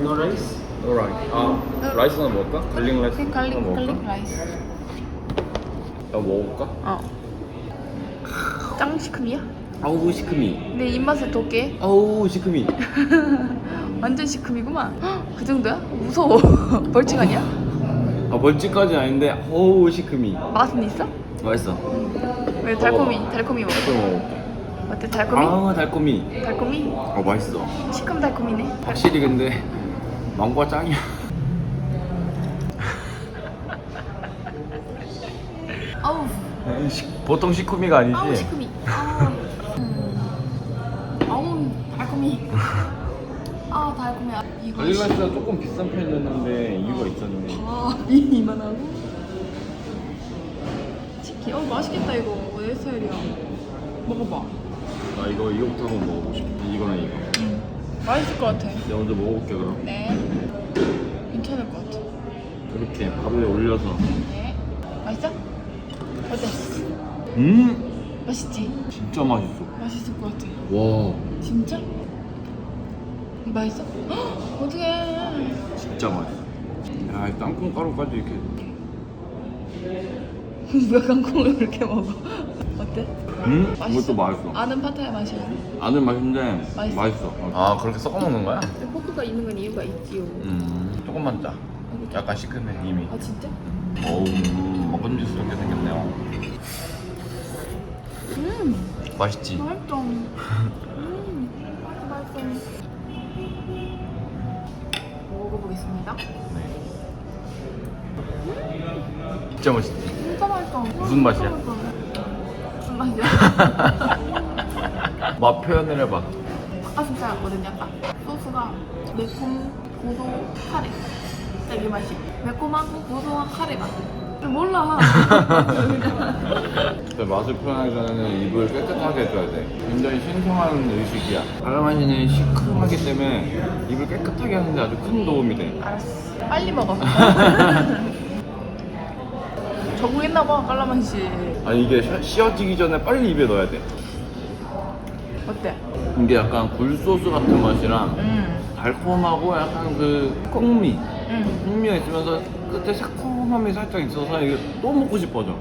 스노 라이스? 노 라이스. 아, 라이스 하나 먹을까? 갈릭 라이스 하나 갈릭 먹을까? 갈릭 라이스. 야, 먹어볼까? 어. 짱 시큼이야? 아우, 시크미. 내 입맛에 돋게. 아우, 시크미. 완전 시큼이구만. 헉, 그 정도야? 무서워. 벌칙 아니야? 아, 벌칙까지 아닌데, 어우, 시크미. 맛은 있어? 맛있어. 왜 달콤이 달콤이 먹어? 또 먹어볼게. 어때 달콤이? 아, 달콤이. 달콤이? 어, 맛있어. 시큼 달콤이네. 확실히 근데, 망고가 짱이야. 아우 시- 보통 시크미가 아니지? 아우 시큼이. 아우. 음. 아우 달콤이. 아 달콤해. 이거. 갈릭 라이스가 조금 비싼 편이었는데, 이유가 있었네. 아 이만하고. 치킨. 어 맛있겠다 이거. 내 스타일이야. 먹어봐. 나 이거, 이거부터 한번 먹어보고 싶어. 이거랑 이거. 음. 맛있을 것 같아. 내가 먼저 먹어볼게, 그럼. 네. 괜찮을 것 같아. 이렇게 밥에 올려서. 네. 맛있어? 어때? 음! 맛있지? 진짜 맛있어. 맛있을 것 같아. 와, 진짜? 맛있어? 헉, 어떡해. 진짜 맛있어. 야, 이 땅콩 가루까지 이렇게. 누가 깡콩을 그렇게 먹어? 어때? 음? 맛있어? 이것도 맛있어. 아는 파타야 맛이야. 아는 맛인데 맛있어? 맛있어. 아 그렇게 섞어 먹는 거야? 포크가 있는 건 이유가 있지요. 음 조금만 짜 약간 시큼해 이미 아 진짜? 어우 먹음직스럽게 생겼네요 음 맛있지? 맛있다. 음 맛있어 맛있어. 먹어보겠습니다. 네 진짜 맛있지? 진짜 맛있다. 무슨 맛이야? 무슨 맛 이야? 맛 표현을 해봐 아까 소스가 매콤 고소 카레 딱이 맛이 매콤하고 고소한 카레 맛 몰라 근데 맛을 표현하기 전에는 입을 깨끗하게 해줘야 돼. 굉장히 신성한 의식이야. 갈라마니는 시큼하기 때문에 입을 깨끗하게 하는데 아주 큰 도움이 돼. 알았어 빨리 먹어 적응했나봐 깔라만시 아니 이게 셔- 씌어지기 전에 빨리 입에 넣어야 돼. 어때? 이게 약간 굴소스 같은 맛이랑 음. 달콤하고 약간 그 콩미 음. 콩미가 있으면서 끝에 새콤함이 살짝 있어서 이게 또 먹고 싶어져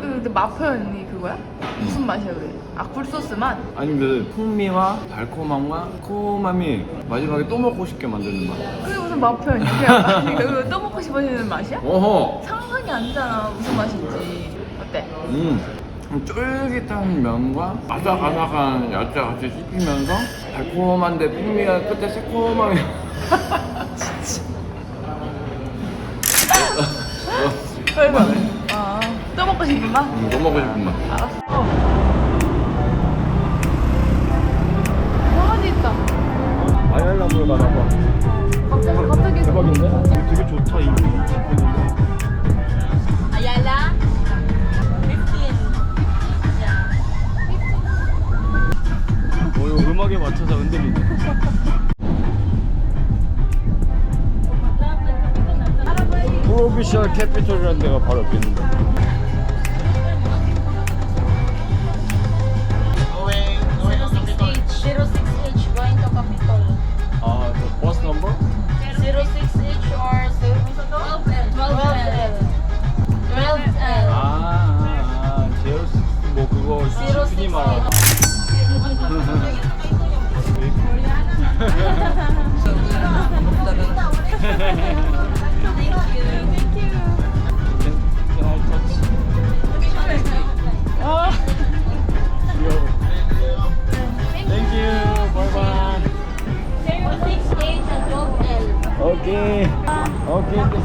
그 근데 맛 표현이 그 거야? 무슨 맛이야 그게? 아 굴소스 맛? 아니 그 콩미와 달콤함과 코함이 마지막에 또 먹고 싶게 만드는 맛 그게 무슨 맛 표현이야? 그냥 이거 또 먹고 싶어지는 맛이야? 어허 상상이 안 되잖아 무슨 맛인지 어때? 음 쫄깃한 면과 아삭아삭한 야채 같이 씹히면서 달콤한데 풍미가 끝에 새콤함이 얼마? 아또 먹고 싶은 맛? 음, 또 먹고 싶은 맛 알았어. 강아지 있다. 마이알라물 가나봐 갑자기 갑자기. 대박인데? 되게 좋다 이 Ayala, 15. 어, 이거 음악에 맞춰서 흔들리네 프로비셜 캐피털이라는 데가 바로 옆에 있는데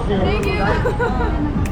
오케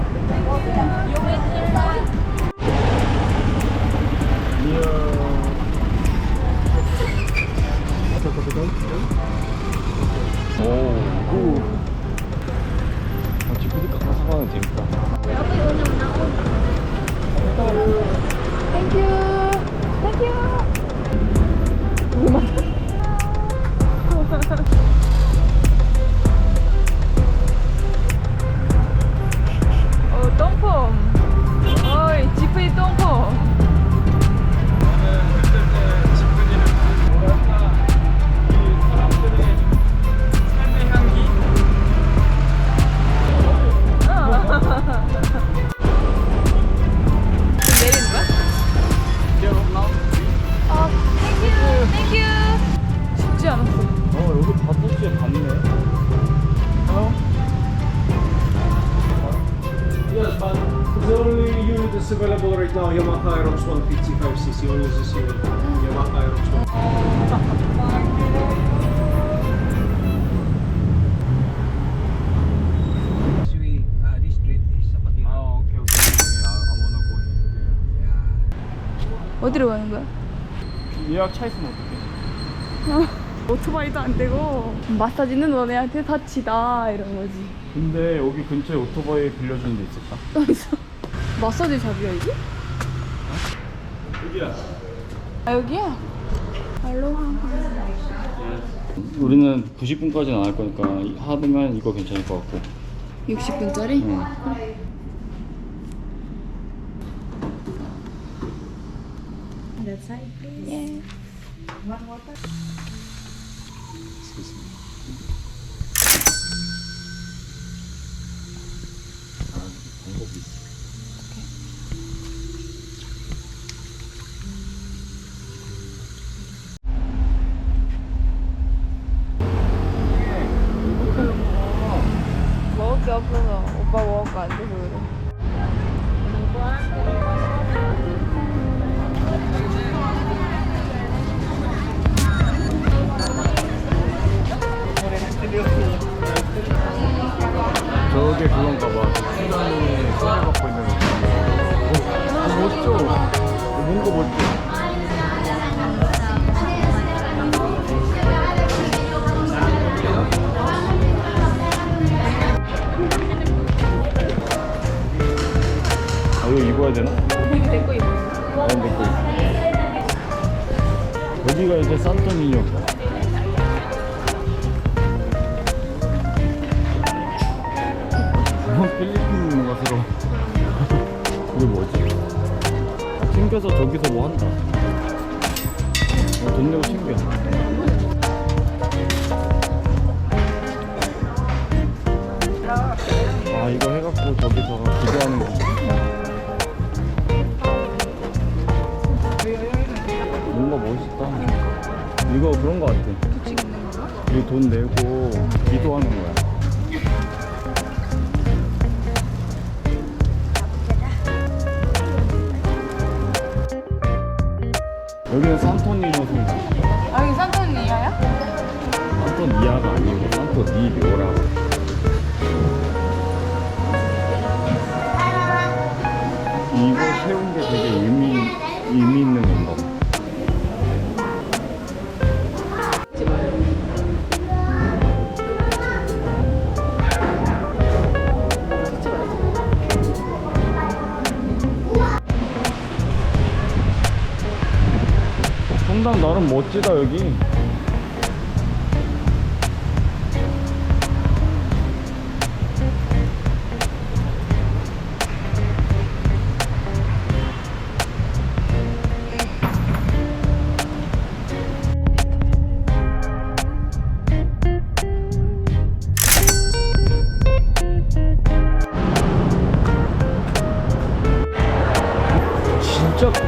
155cc, only this unit, Yamaha Aerox 1. 아, 오케이, 오케이. 아무나 어디로 가는 거야? 예약 차 있으면 어떡해? 오토바이도 안 되고 마사지는 너네한테 다치다 이런 거지. 근데 여기 근처에 오토바이 빌려주는 데 있을까? 마사지 샵이야 이게? 여기야. 아 여기야? 알로하. 우리는 90분까지는 안 할 거니까 하면 이거 괜찮을 것 같고. 60분짜리? 응. 예. 방법이 입어야 되나? 내거 입어. 입어. 여기가 이제 산토니니였다. 필리핀 것으로 이게 뭐지? 아, 챙겨서 저기서 뭐 한다 어, 돈 내고 챙겨 돈 내고 기도하는 거야 여기는 산토니 호수인가? 아 여기 산토니아야? 산토니아가 아니고 산토니묘라 이거 세운 게 되게 의미, 의미 있는 건 나름 멋지다 여기 진짜 커.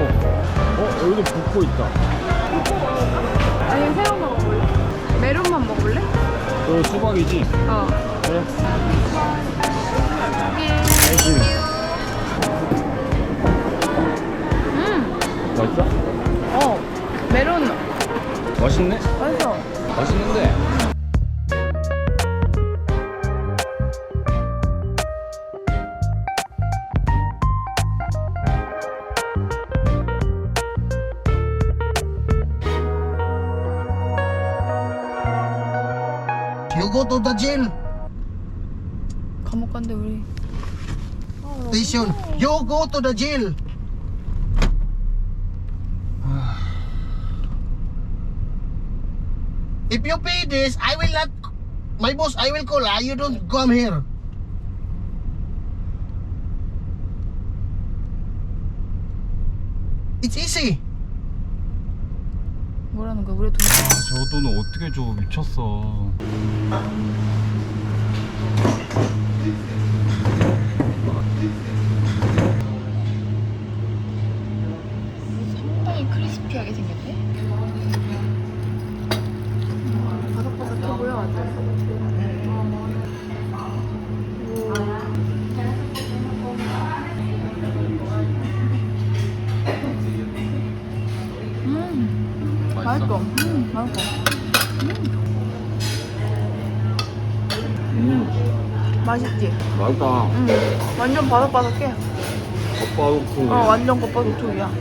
어, 여기도 붓고 있다. 저 수박이지? 어. 그래. 음. 맛있어? 어. 메론 맛있네? 맛있어. 맛있는데. Station. You go to the jail. If you pay this, I will not. My boss, I will call. Ah, you don't come here. It's easy. 뭐라는 거야? 우리 돈. 아, 저 돈은 어떻게 줘? 미쳤어. 맛있어. 음, 맛있어. 음, 맛있지? 맛있다. 음, 완전 바삭바삭해. 겉바속촉. 어, 완전 겉바속촉이야.